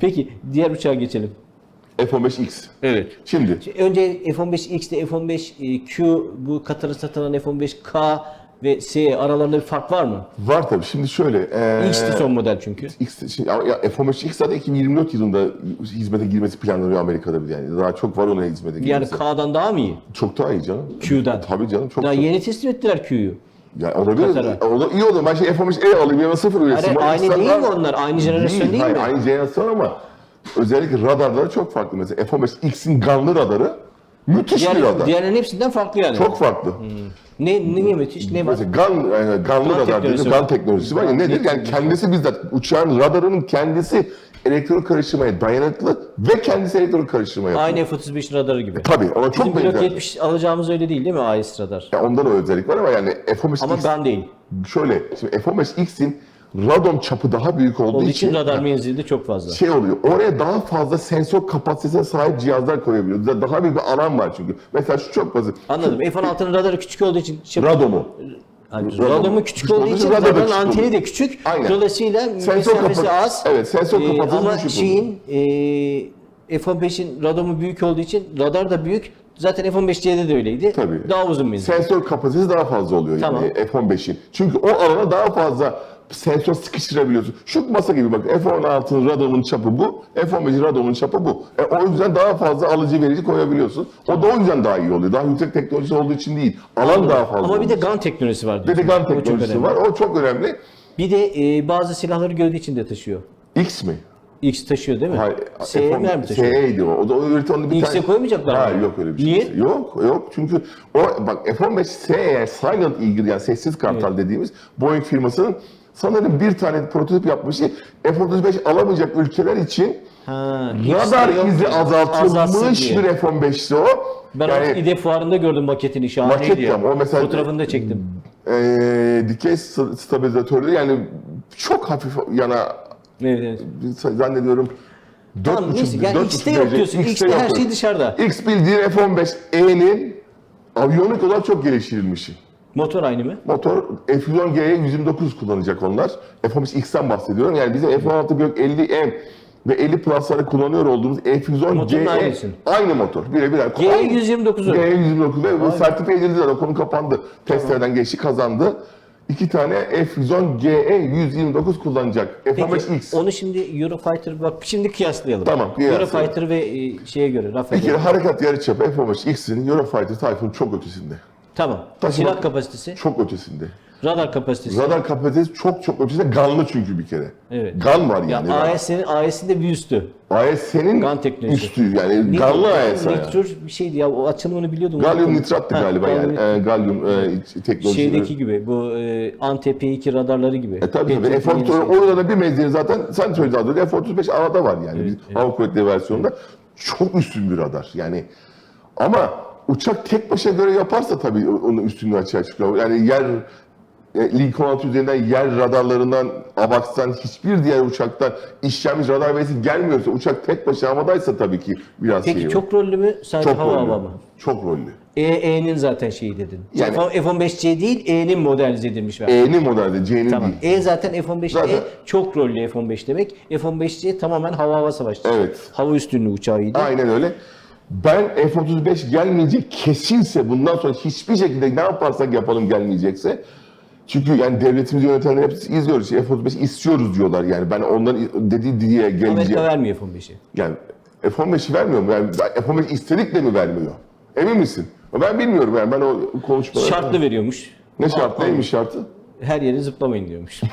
Peki diğer uçağa geçelim. F-15X. Evet. Şimdi Önce F-15X ile F-15Q bu Katar'a satılan F-15K ve S aralarında bir fark var mı? var tabii. Şimdi şöyle. ee, X'ti son model çünkü. X, şimdi, ya, ya F-15X zaten 2024 yılında hizmete girmesi planlanıyor Amerika'da bir yani. Daha çok var ona hizmete Yani girmesi. K'dan daha mı iyi? çok daha iyi canım. Q'dan. Tabii canım çok Daha çok. yeni teslim ettiler Q'yu. Yani olabilir. Katar'a. O da iyi olur. Ben şey F-15E alayım ya da sıfır üretim. Hayır, aynı değil mi onlar? Aynı jenerasyon değil hayır, mi? Aynı jenerasyon ama özellikle radarları çok farklı. Mesela F-15X'in ganlı radarı müthiş bir Diğer, radar. diğerlerin hepsinden farklı yani. Çok farklı. Ne, ne niye müthiş? Ne var? Mesela gan, yani ganlı radar var. gan teknolojisi var ya nedir? Yani kendisi bizzat uçağın radarının kendisi elektron karıştırmaya dayanıklı ve kendisi elektron karıştırmaya yapıyor. Aynı F-35 radarı gibi. Tabii ona çok Bizim benzer. 70 alacağımız öyle değil değil mi AES radar? Yani ondan o özellik var ama yani F-15X Ama ben değil. şöyle şimdi F-15X'in radom çapı daha büyük olduğu Onun için için radar menzili de çok fazla. şey oluyor. Oraya daha fazla sensör kapasitesine sahip cihazlar koyabiliyor. Daha büyük bir alan var çünkü. Mesela şu çok basit. Anladım. F-16'nın radarı küçük olduğu için şey, Radomu. Hani Radar- radarı küçük olduğu için küçük anteni de küçük. Aynen. Dolayısıyla mesafesi az. Evet, sensör Ee, kapasitesi ama düşük şeyin e, F-15'in radomu büyük olduğu için radar da büyük. Zaten F-15C'de de öyleydi. Tabii. Daha uzun menzil. Sensör kapasitesi daha fazla oluyor Tamam. yani F-15'in. Çünkü o alana daha fazla sensör sıkıştırabiliyorsun. Şu masa gibi bak F-16'nın radarının çapı bu, F-15'in radarının çapı bu. E, o yüzden daha fazla alıcı verici koyabiliyorsun. O da o yüzden daha iyi oluyor. Daha yüksek teknolojisi olduğu için değil. Alan daha fazla. Ama bir de. GAN teknolojisi var. Bir de. GAN O teknolojisi önemli. var. O çok önemli. Bir de e, bazı silahları gövde içinde taşıyor. X mi? X taşıyor değil mi? Hayır. SMR mi taşıyor? SE'ydi o. O da o üretimde bir X'e tane... koymayacaklar mı? Hayır yok öyle bir şey. Niye? Yok yok çünkü o bak F-15 S eğer Silent Eagle yani sessiz kartal dediğimiz Boeing firmasının sanırım bir tane prototip yapmıştı. F-35 alamayacak ülkeler için Ha, radar izi azaltılmış bir F-15'ti o. Ben yani, İDE fuarında gördüm maketini şahaneydi Maket ya. o mesela- Fotoğrafını da çektim. eee dikey sta- stabilizatörü yani çok hafif yana Evet, evet. zannediyorum Tamam 4,5 neyse yani 4,5 X'te yok diyorsun. X'te X'te her şey dışarıda. X bildiğin F-15E'nin aviyonik olarak çok geliştirilmişi. Motor aynı mı? Motor F-110G'ye 129 kullanacak onlar. F-15X'ten bahsediyorum. Yani bizim F-16 Block 50M ve 50 Plus'ları kullanıyor olduğumuz Motorun F-110G'ye aynısı. aynı motor. Birebir. aynı. G129'u. G129 ve bu sertifiye edildi zaten. O konu kapandı. Testlerden geçti, kazandı. İki tane F-110GE 129 kullanacak. Peki F-15X. onu şimdi Eurofighter bak şimdi kıyaslayalım. Tamam, kıyaslayalım. Eurofighter ve e, şeye göre Bir Rafael. kere harekat yarıçapı F-15X'in Eurofighter Typhoon çok ötesinde. Tamam. Taşıma- Silah kapasitesi, Çok ötesinde. radar kapasitesi. Radar kapasitesi çok çok ötesinde. Ganlı çünkü bir kere. Evet. Gan var ya yani. AES'in AES'in de bir üstü. AES'nin Gan teknolojisi. üstü yani Ne- ganlı AES yani. Bir şeydi ya o açılımını biliyordum. Galyum nitrattı Ha, galiba galyum yani. E, galyum e, teknolojisi. Şeydeki gibi bu e, Antep 2 radarları gibi. E tabii tabii. Petrol F-35 yenisi. orada da bir mezini zaten sen söyledin az önce F-35 A'da var yani. Biz Hava Kuvvetleri versiyonunda çok üstün bir radar. Yani ama uçak tek başına göre yaparsa tabii onun üstünlüğü açığa çıkıyor. Yani yer e, Lincoln 16 üzerinden yer radarlarından AVAX'tan hiçbir diğer uçaktan işlenmiş radar verisi gelmiyorsa uçak tek başına havadaysa tabii ki biraz Peki şey çok rollü mü? Sadece çok hava rollü. hava mı? Çok rollü. E, E'nin zaten şeyi dedin. Yani- F-15C değil E'nin modernize edilmiş versiyonu. E'nin modelde, C'nin Tamam. değil. E zaten F-15C Zaten- çok rollü F-15 demek. F-15C tamamen hava hava savaşçısı. Evet. Hava üstünlüğü uçağıydı. Aynen öyle. Ben F-35 gelmeyecek kesinse bundan sonra hiçbir şekilde ne yaparsak yapalım gelmeyecekse çünkü yani devletimizi yönetenler hepsi izliyoruz. F-35 istiyoruz diyorlar yani. Ben onların dediği diye Amerika geleceğim. vermiyor F-15'i. Yani F-15'i vermiyor mu? Yani F-15 istedik de mi vermiyor? Emin misin? Ben bilmiyorum yani. Ben o konuşmaları... Şartlı veriyormuş. Ne şart? Neymiş şartı? Her yere zıplamayın diyormuş.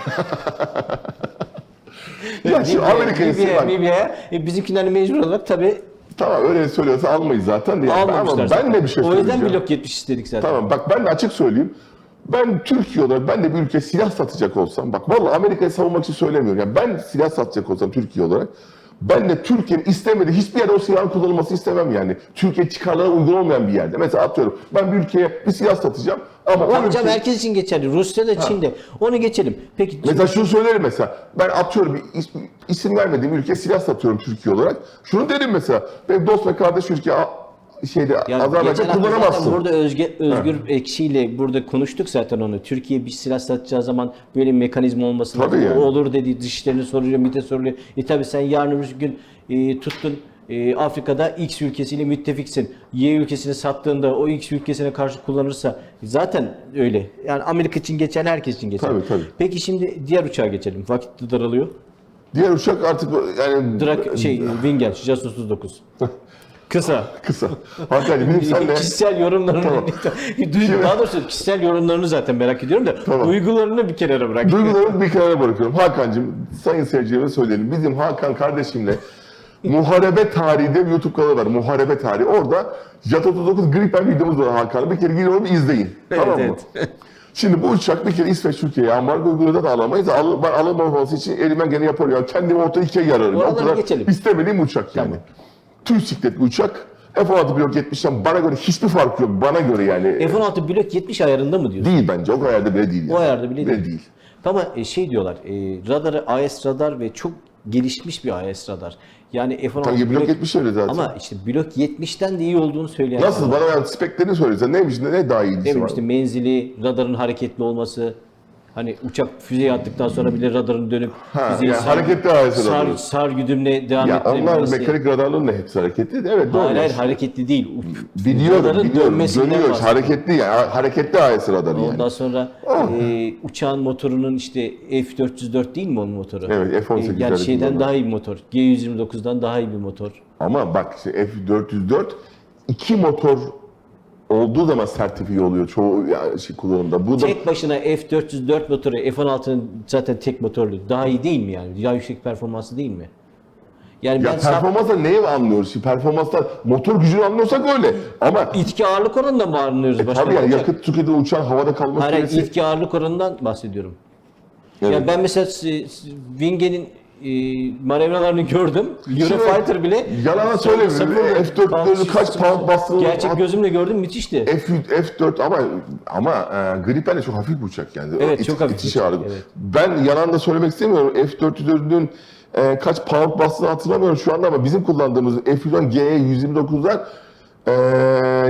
Ya bak, Libya'ya, e, bizimkiler mecbur olarak tabii Tamam öyle söylüyorsa almayız zaten de. Yani. almamışlar. Ama zaten. ben de bir şey O söyleyeceğim. yüzden blok 70 istedik zaten. Tamam bak ben de açık söyleyeyim. Ben Türkiye olarak ben de bir ülke silah satacak olsam bak vallahi Amerika'yı savunmak için söylemiyorum. Yani ben silah satacak olsam Türkiye olarak ben de Türkiye'nin istemediği hiçbir yerde o silahın kullanılması istemem yani. Türkiye çıkarlarına uygun olmayan bir yerde. Mesela atıyorum ben bir ülkeye bir silah satacağım ama o Tabii canım ülke... herkes için geçerli. Rusya'da, Çin'de. Onu geçelim. Peki Mesela şunu söylerim mesela. Ben atıyorum bir is- isim vermediğim ülkeye silah satıyorum Türkiye olarak. Şunu derim mesela. Benim dost ve kardeş ülke "Aa, şeyde Ya geçen Azerbaycan kullanamazsın. burada Özge, Özgür Ekşi ile burada konuştuk zaten onu. Türkiye bir silah satacağı zaman böyle bir mekanizma olması lazım. yani. O olur dedi. Dışişlerini soruyor, MİT'e soruluyor. E tabi sen yarın öbür gün e, tuttun e, Afrika'da X ülkesiyle müttefiksin. Y ülkesini sattığında o X ülkesine karşı kullanırsa zaten öyle. Yani Amerika için geçen herkes için geçer. Tabii, tabii. Peki şimdi diğer uçağa geçelim. Vakit de daralıyor. Diğer uçak artık yani Drak şey Wingen Jas 39. Kısa. kısa. Hakan'cığım benim senle kişisel yorumlarını Tamam. Duygu- daha doğrusu kişisel yorumlarını zaten merak ediyorum da Tamam. duygularını bir kenara bırak. Duygularımı bir kenara bırakıyorum. Hakan'cığım, sayın seyircilerime söyleyelim. Bizim Hakan kardeşimle Muharebe Tarihi diye bir YouTube kanalı var. Muharebe Tarihi. Orada Jet 39 Gripen videomuz var Hakan'ın. Bir kere girin onu izleyin. Evet, tamam mı? evet. Şimdi bu uçak bir kere İsveç Türkiye'ye ambargo uyguladı da alamayız. Al, ben alamaması için elimden gene yaparım. Yani kendimi orta ikiye yararım. O Oraları kadar geçelim. istemediğim uçak yani. Tüm siklet uçak. F-16 blok 70'ten bana göre hiçbir fark yok. Bana göre yani. F-16 blok 70 ayarında mı diyorsun? değil bence. O kadar da bile değil. O ayarda bile değil. değil. Ama e, şey diyorlar, e, radarı AES radar ve çok gelişmiş bir AES radar. Yani F-16 Tabii blok 70 öyle zaten. Ama işte blok 70'ten de iyi olduğunu söyleyen Nasıl? Bana yani speklerini söylesen neymiş, ne, ne daha iyisi var? işte menzili, radarın hareketli olması, hani uçak füzeyi attıktan sonra bile radarın dönüp Ha, füzeyi yani sar, hareketli AES sar, radarı. sar güdümle devam Ya onlar mekanik radarların da hepsi hareketli. Evet doğru. Hayır hayır hareketli değil. Biliyorum, Radarın biliyorum. dönmesinden Dönüyor. bahsediyorum. Hareketli yani. Hareketli AES radarı yani. Ondan sonra Oh. e, uçağın motorunun işte F404 değil mi onun motoru? Evet, F-18'lerde E, yani şeyden kullanılan. daha iyi bir motor. G129'dan daha iyi bir motor. Ama bak işte F404 iki motor olduğu zaman sertifiye oluyor çoğu ya, şey kullanımda. Bu da Tek başına F404 motoru F16'nın zaten tek motorlu. Daha iyi değil mi yani? Daha yüksek performansı değil mi? Yani ya ben sap- performansla neyi anlıyoruz? Şimdi performanstan motor gücünü anlıyorsak öyle. Ama itki ağırlık oranından mı anlıyoruz? Başka E, tabii yani yakıt tüketici uçağın havada kalma Hayır, hayır, süresi. itki ağırlık oranından bahsediyorum. Evet. Yani ben mesela s- s- Wingen'in e, manevralarını gördüm. Eurofighter bile Yalana söylemiyorum. Sıfır- F4'leri kaç pound bastığını Gerçek gözümle gördüm müthişti. F, F4 ama ama e, Gripen de çok hafif bir uçak yani. Evet, İt- çok hafif itiş ağırlığı. evet. Ben yalan da söylemek istemiyorum. F404'ün e, kaç pound bastığını hatırlamıyorum şu anda ama bizim kullandığımız F110 GE 129'lar e,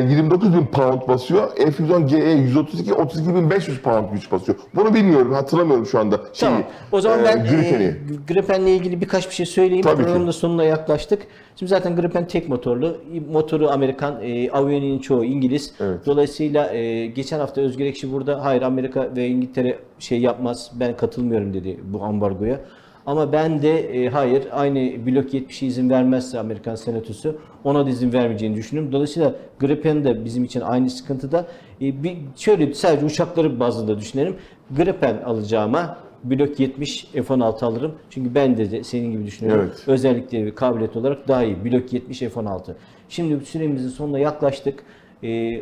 29 bin pound basıyor. F110 GE 132 32.500 pound güç basıyor. Bunu bilmiyorum, hatırlamıyorum şu anda. Şeyi, Tamam. O zaman e, ben Gripen'i. e, Gripen'le ilgili birkaç bir şey söyleyeyim. Tabii. Programın da sonuna yaklaştık. Şimdi zaten Gripen tek motorlu. Motoru Amerikan, e, aviyonik çoğu İngiliz. Evet. Dolayısıyla e, geçen hafta Özgür Ekşi burada hayır Amerika ve İngiltere şey yapmaz ben katılmıyorum dedi bu ambargoya. Ama ben de e, hayır aynı blok 70'e izin vermezse Amerikan senatosu ona da izin vermeyeceğini düşünüyorum. Dolayısıyla Gripen de bizim için aynı sıkıntıda. E, bir, şöyle sadece uçakları bazında düşünelim. Gripen alacağıma blok 70 F-16 alırım. Çünkü ben de, senin gibi düşünüyorum. Evet. Özellikleri ve kabiliyet olarak daha iyi. Blok 70 F-16. Şimdi süremizin sonuna yaklaştık. E,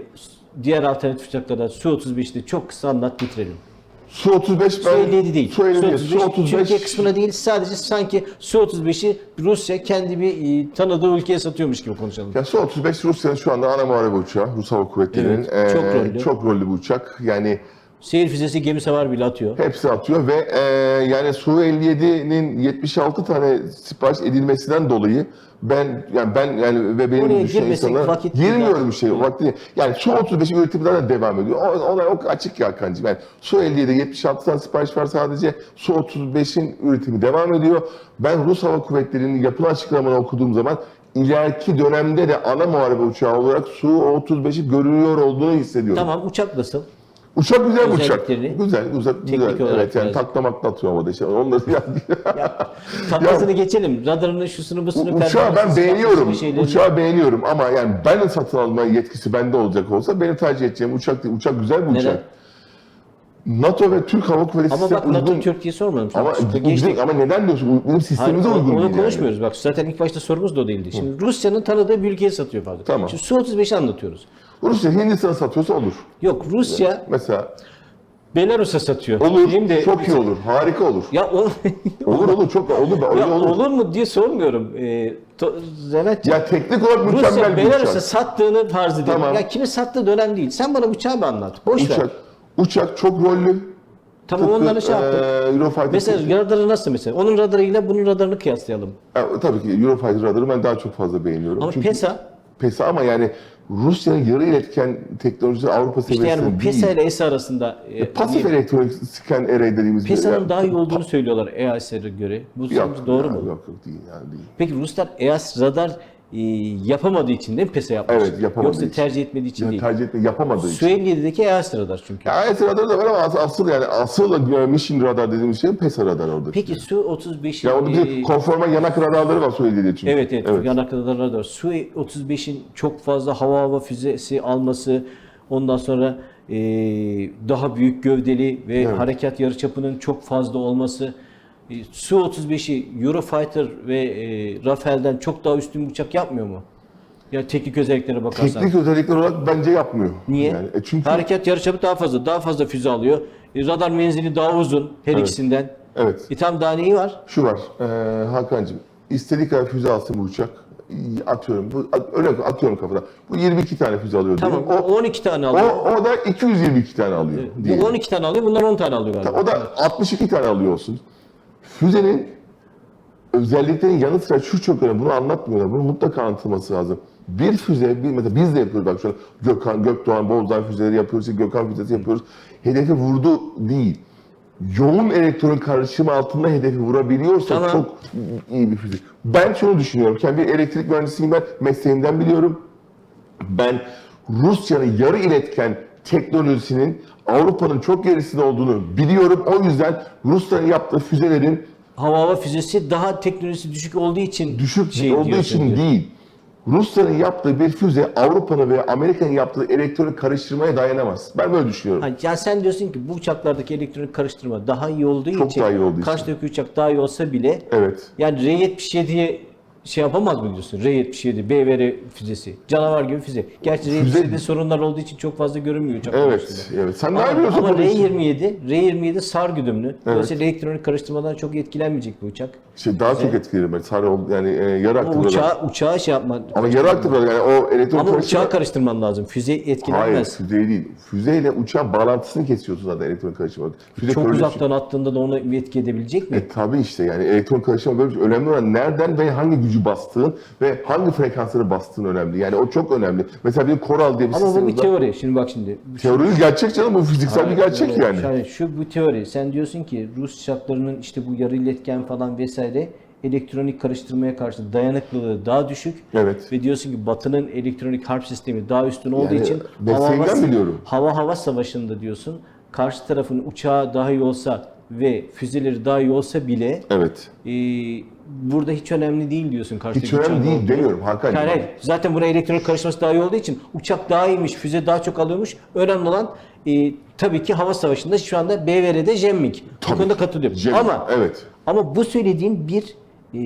diğer alternatif uçaklardan Su-35'te çok kısa anlat bitirelim. Su-35 ben... Su-57 değil. Su-57. Su-35 Türkiye Su-35 kısmına değil sadece sanki Su-35'i Rusya kendi bir e, tanıdığı ülkeye satıyormuş gibi konuşalım. Ya Su-35 Rusya'nın şu anda ana muharebe uçağı. Rus Hava Kuvvetleri'nin. Evet, çok eee, rollü. Çok rollü bir uçak. Yani Seyir füzesi gemi savar bile atıyor. hepsi atıyor ve eee, yani Su-57'nin 76 tane sipariş edilmesinden dolayı ben yani ben yani ve benim Oraya düşünen girmesek insanlar vakit girmiyorum bir şey vakti yani Su-35'in üretimi zaten devam ediyor. O- Olay o açık ya kancım. Yani Su-57'de 76 tane sipariş var sadece. Su-35'in üretimi devam ediyor. Ben Rus Hava Kuvvetleri'nin yapılan açıklamalarını okuduğum zaman ileriki dönemde de ana muharebe uçağı olarak Su-35'i görünüyor olduğunu hissediyorum. Tamam uçak nasıl? Uçak güzel bir uçak. Güzel, güzel, güzel. Evet yani biraz- taklamakla atıyor havada işte. Onları yani. Taklasını geçelim. Radarını şusunu busunu Uçağı ben beğeniyorum. Uçağı beğeniyorum ama yani ben satın alma yetkisi bende olacak olsa benim tercih edeceğim uçak değil. Uçak güzel bir Neden? uçak. NATO ve Türk Hava Kuvvetleri Ama bak NATO. Türk diye sormadım. Ama, Ama geçtik. ama neden diyorsun? Bizim Hayır, sistemimize onu, uygun onu değil. yani. konuşmuyoruz. Bak zaten ilk başta sorumuz da o değildi. Şimdi Rusya'nın tanıdığı bir ülkeye satıyor pardon. Tamam. Şimdi Su-35'i anlatıyoruz. Rusya Hindistan'a satıyorsa olur. Yok Rusya Mesela Belarus'a satıyor. olur, Diyeyim de- çok iyi olur, harika olur. Ya o, Olur olur, çok olur, öyle ya olur. olur mu diye sormuyorum. Ee, to, Zeynepciğim, Ya teknik olarak Rusya mükemmel bir Belarus'a uçak. sattığını farz edelim. Tamam. Ya kimin sattığı dönem değil. Sen bana uçağı bir anlat. Boş ver. Uçak, uçak çok rollü. Tamam Tıpkı, onları şey yaptık. eee, Eurofighter Mesela radarı nasıl mesela? Onun radarıyla bunun radarını kıyaslayalım. Ya, tabii ki Eurofighter radarı ben daha çok fazla beğeniyorum. Ama Çünkü PESA PESA ama yani Rusya'nın yarı iletken teknolojisi Avrupa İşte seviyesinde yani bu. PESA ile ESA arasında e, Pasif bir- elektronik scan array dediğimiz PESA'nın yani- daha iyi olduğunu söylüyorlar EAS'e göre. Bu Yok, doğru ya, mu? Yok yok değil yani değil. Peki Ruslar EAS radar e, yapamadığı için de mi PESA yapmış? Evet, yapamadığı Yoksa için. tercih etmediği için Yani değil. tercih etme yapamadığı için. 57'deki EAS radar çünkü. Ya evet radar da var ama as- asıl yani asıl e, mission radar dediğimiz şey PESA radar orada. Peki Su 35'in Ya orada bir e, konforma yanak radarları var söylediği çünkü. Evet evet, evet. yanak radarlar da var. Su 35'in çok fazla hava hava füzesi alması, ondan sonra e, daha büyük gövdeli ve Evet. harekat yarıçapının çok fazla olması, e, Su 35'i Eurofighter ve e, Rafael'den çok daha üstün bir uçak yapmıyor mu? Ya teknik özelliklere bakarsan. Teknik özellikler olarak bence yapmıyor. Niye? Yani, e çünkü Harekat yarıçapı daha fazla, daha fazla füze alıyor. E, radar menzili daha uzun her ikisinden. evet E tam daha neyi var? şu var e, Hakan'cığım istediği kadar füze alsın bu uçak atıyorum bu örnek atıyorum kafada bu 22 tane füze alıyor Tamam, o 12 tane alıyor. o, o da 222 tane alıyor. Bu 12 tane alıyor, bunlar 10 tane alıyor galiba. O da 62 tane alıyor olsun. Füzenin özelliklerinin yanı sıra şu çok önemli. Bunu anlatmıyorlar. Bunu mutlaka anlatılması lazım. Bir füze, bir, mesela biz de yapıyoruz bak an Gökhan, Gökdoğan, Bozdağ füzeleri yapıyoruz, Gökhan füzesi yapıyoruz. Hedefi vurdu değil. Yoğun elektron karışımı altında hedefi vurabiliyorsa Tamam. çok iyi bir füze. Ben şunu düşünüyorum. Kendi bir elektrik mühendisiyim ben. Mesleğimden biliyorum. Ben Rusya'nın yarı iletken teknolojisinin Avrupa'nın çok gerisinde olduğunu biliyorum. O yüzden Rusya'nın yaptığı füzelerin hava hava füzesi daha teknolojisi düşük olduğu için düşük şey olduğu için diyor. değil. Rusya'nın yaptığı bir füze Avrupa'nın veya Amerika'nın yaptığı elektronik karıştırmaya dayanamaz. Ben böyle düşünüyorum. Ha, yani sen diyorsun ki bu uçaklardaki elektronik karıştırma daha iyi olduğu Çok için daha iyi olduğu için. karşıdaki uçak daha iyi olsa bile Evet. yani R-77'ye şey yapamaz mı diyorsun? R-77, BVR füzesi. Canavar gibi füze. Gerçi Füze- R-77'de sorunlar olduğu için çok fazla görünmüyor uçak Evet. konusunda. Evet. Sen ne Ama, yapıyorsun? ama bunun için? R-27, R-27 sar güdümlü. Dolayısıyla elektronik karıştırmadan çok etkilenmeyecek bir uçak. Şey, daha çok. Sarı ol- yani e, yarı Ama aktif uçağı, uçağı şey yapman. Ama yarı aktif yani o elektronik Ama karıştırma- uçağı karıştırman lazım. Füze Hayır, etkilenmez. füzeyi değil. Füzeyle uçağın bağlantısını kesiyorsun zaten elektronik karıştırma. Füze Çok uzaktan attığında da onu etki edebilecek mi? E tabii işte yani elektron karışımı böyle bir şey. Önemli olan nereden ve hangi gücü bastığın ve hangi frekansları bastığın önemli. Yani o çok önemli. Mesela bir Coral diye bir Ama bu bir teori. Şimdi bak şimdi. Teori gerçek canım bu fiziksel bir gerçek Evet, yani. yani şu bu teori. Sen diyorsun ki Rus uçaklarının işte bu yarı iletken falan vesaire elektronik karıştırmaya karşı dayanıklılığı daha düşük. Evet. Ve diyorsun ki Batı'nın elektronik harp sistemi daha üstün olduğu Yani için mesleğimden biliyorum. hava hava savaşında diyorsun karşı tarafın uçağı daha iyi olsa ve füzeleri daha iyi olsa bile Evet. e, burada hiç önemli değil diyorsun karşıdaki Hiç önemli uçağın değil olduğu. demiyorum Hakan. Hayır, hayır. Zaten buna elektronik karışması daha iyi olduğu için uçak daha iyiymiş, füze daha çok alıyormuş. Önemli olan e, tabii ki hava savaşında şu anda BVR'de Jemming. Bu Tabii. konuda katılıyorum. Cem- Ama evet. ama bu söylediğin bir e,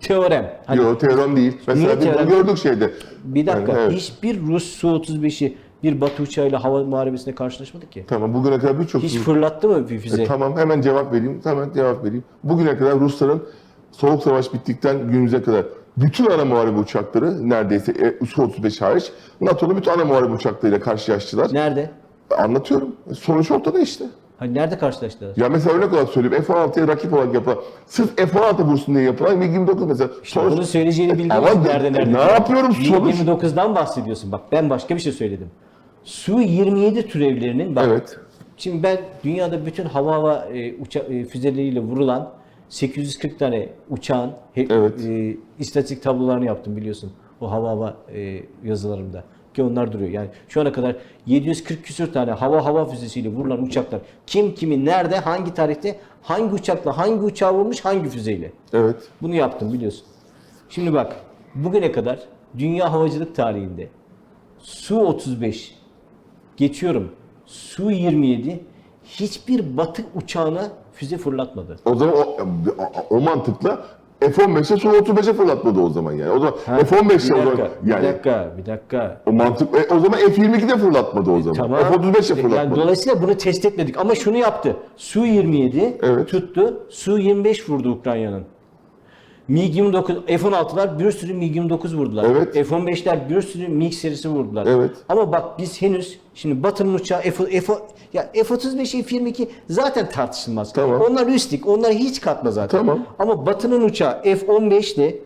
teorem. Hani Yok teorim değil. Mesela Niye biz bunu teorem? gördük şeyde. bir dakika. Yani evet. Hiçbir Rus Su-35'i bir Batı uçağıyla hava muharebesinde karşılaşmadık ki. Tamam bugüne kadar birçok Hiç fırlattı mı bir füze? E, tamam hemen cevap vereyim. Hemen cevap vereyim. Bugüne kadar Rusların Soğuk Savaş bittikten günümüze kadar bütün ana muharebe uçakları neredeyse e, Su-35 hariç NATO'nun bütün ana muharebe uçaklarıyla karşılaştılar. Nerede? Anlatıyorum. Sonuç ortada işte. Hani nerede karşılaştılar? Ya mesela örnek olarak söyleyeyim. F-16'ya rakip olarak yapılan, sırf F-16 vursun diye yapılan MiG-29 mesela. Sonuç- Bunu söyleyeceğini bildiğin nerede nerede? ne yapıyorum? Sonuç- 29'dan bahsediyorsun. Bak ben başka bir şey söyledim. Su-27 türevlerinin bak Evet. Şimdi ben dünyada bütün hava hava e, uça, e, füzeleriyle vurulan 840 tane uçağın he- Evet. e, istatistik tablolarını yaptım biliyorsun. O hava hava e, yazılarımda. Ki onlar duruyor. Yani şu ana kadar 740 küsür tane hava hava füzesiyle vurulan uçaklar kim kimi nerede hangi tarihte hangi uçakla hangi uçağı vurmuş hangi füzeyle. Evet. Bunu yaptım biliyorsun. Şimdi bak bugüne kadar dünya havacılık tarihinde Su-35 geçiyorum Su-27 hiçbir batı uçağına füze fırlatmadı. O zaman o, o mantıkla F-15'e Su-35'e fırlatmadı o zaman yani. O zaman F-15'e bir o zaman dakika, bir yani dakika, bir dakika. o mantık e, o zaman F-22'de fırlatmadı o zaman. Tamam. F-35'e Yani fırlatmadı. dolayısıyla bunu test etmedik ama şunu yaptı. Su-27 Evet. tuttu, Su-25 vurdu Ukrayna'nın. MiG-29, F-16'lar bir sürü MiG-29 vurdular. Evet. F-15'ler bir sürü MiG serisi vurdular. Evet. Ama bak biz henüz şimdi Batı'nın uçağı F, F, ya F-35, F-22 zaten tartışılmaz. Tamam. Onlar üstlük, onlar hiç katma zaten. Tamam. Ama Batı'nın uçağı F-15 ile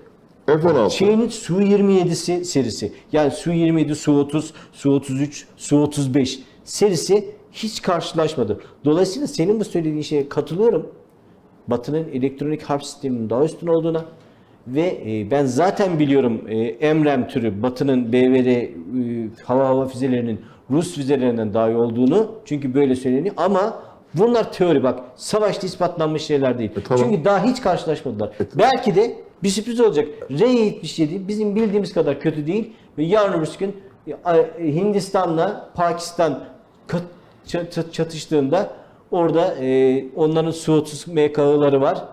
F-16. Şeyinin Su-27'si serisi. Yani Su-27, Su-30, Su-33, Su-35 serisi hiç karşılaşmadı. Dolayısıyla senin bu söylediğin şeye katılıyorum. Batı'nın elektronik harp sisteminin daha üstün olduğuna ve e, ben zaten biliyorum e, Emrem türü Batı'nın BVR e, hava hava füzelerinin Rus füzelerinden daha iyi olduğunu çünkü böyle söyleniyor ama bunlar teori bak savaşta ispatlanmış şeyler değil. tamam. Çünkü daha hiç karşılaşmadılar. Belki de bir sürpriz olacak. R-77 bizim bildiğimiz kadar kötü değil ve yarın öbür gün e, e, Hindistan'la Pakistan çatıştığında orada e, onların Su-30 MK'ları var.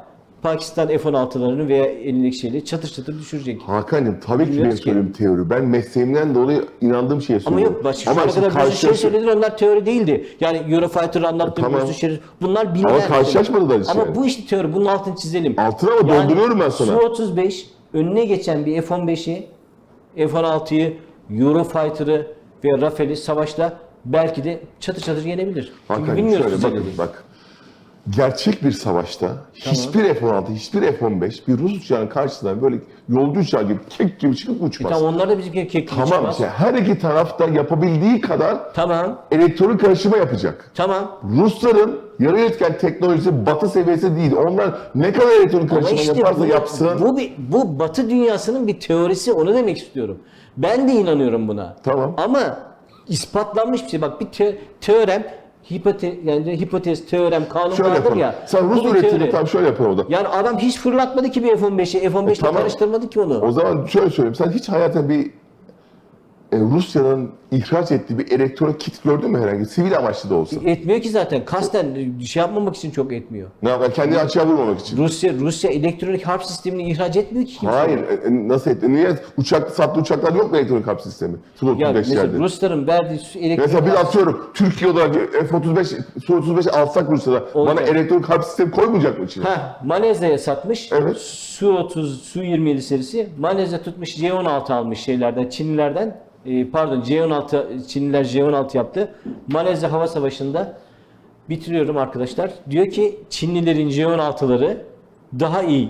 Pakistan F-16'larını veya elindeki şeyleri çatır çatır düşürecek. Hakan'cığım tabii ki benim Bilmiyoruz ki. söylediğim teori. Ben mesleğimden dolayı inandığım şeye Ama söylüyorum. yok başka şu ana şimdi kadar bir sürü şey karşılaş- söylediler onlar teori değildi. Yani Eurofighter anlattığım Tamam. şey bunlar bilinen. Ama karşılaşmadılar işte Ama bu işte teori bunun altını çizelim. Altına ama dolduruyorum ben sana. Su-35 önüne geçen bir F-15'i, F-16'yı, Eurofighter'ı ve Rafale'i savaşta belki de çatır çatır yenebilir. Hakan bilmiyoruz şöyle bakın bak. Gerçek bir savaşta hiçbir F-16, hiçbir F-15 bir Rus uçağının karşısından böyle yolcu uçağı gibi kek gibi çıkıp uçmaz. Tamam onlar da bizimki kekli Tamam çıkmaz. işte her iki tarafta yapabildiği kadar Tamam. elektronik karışıma yapacak. Tamam. Rusların yarı etken teknolojisi batı seviyesi değil. Onlar ne kadar elektronik Ama karışma işte yaparsa bu, yapsın. bu, bir- bu Batı dünyasının bir teorisi onu demek istiyorum. Ben de inanıyorum buna. Tamam. Ama ispatlanmış bir şey. Bak bir te- teorem, hipotez, yani hipotez, teorem, kanun şöyle vardır yapalım. ya. Sen bu Rus bir üretimini teori. tam şöyle yapalım o da. Yani adam hiç fırlatmadı ki bir F-15'i. F-15 ile tamam. karıştırmadı ki onu. O zaman şöyle söyleyeyim. Sen hiç hayatında bir e, Rusya'nın ihraç ettiği bir elektronik kit gördün mü herhangi? Sivil amaçlı da olsa. Etmiyor ki zaten. Kasten şey yapmamak için çok etmiyor. Ne yapar? Kendini açığa vurmamak için. Rusya Rusya elektronik harp sistemini ihraç etmiyor ki kimse. Hayır. e, e, nasıl etti? Niye? Uçak, sattığı uçaklar yok mu elektronik harp sistemi? Su-35 Yani mesela yerde. Rusların verdiği su- elektrik Mesela biz atıyorum Türkiye olarak F-35, Su-35 alsak Rusya'da bana Olacak. elektronik harp sistemi koymayacak mı içine? Ha, Malezya'ya satmış. Evet. Su-30, Su-27 serisi. Malezya tutmuş C-16 almış şeylerden, Çinlilerden. Ee, pardon C-16, Çinliler C-16 yaptı. Malezya Hava Savaşı'nda bitiriyorum arkadaşlar. Diyor ki Çinlilerin C-16'ları daha iyi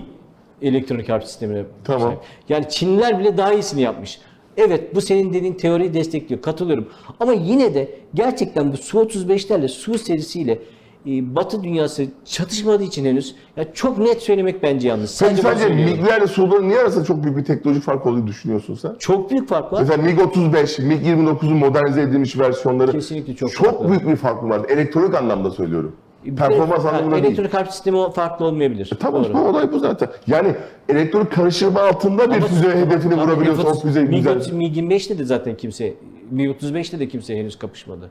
elektronik harp sistemine Tamam. sahip. Yani Çinliler bile daha iyisini yapmış. Evet bu senin dediğin teoriyi destekliyor. Katılıyorum. Ama yine de gerçekten bu Su-35'lerle Su serisiyle e, Batı dünyası çatışmadığı için henüz ya çok net söylemek bence yanlış. Sadece bunu sence. MiG'lerle Su'ların niye arasında çok büyük bir teknolojik fark olduğunu düşünüyorsun sen? Çok büyük fark var. Mesela MiG-35, MiG-29'un modernize edilmiş versiyonları Kesinlikle çok çok farklı. büyük bir fark var. Elektronik anlamda söylüyorum. Performans Ha, anlamında değil. Elektrik harp sistemi farklı olmayabilir. Tamam Doğru. bu olay bu zaten. Yani elektronik karıştırma altında bir Ama- füze hedefini Ama vurabiliyorsa o füze güzel. MiG-25'te de zaten kimse, MiG-35'te de kimse henüz kapışmadı.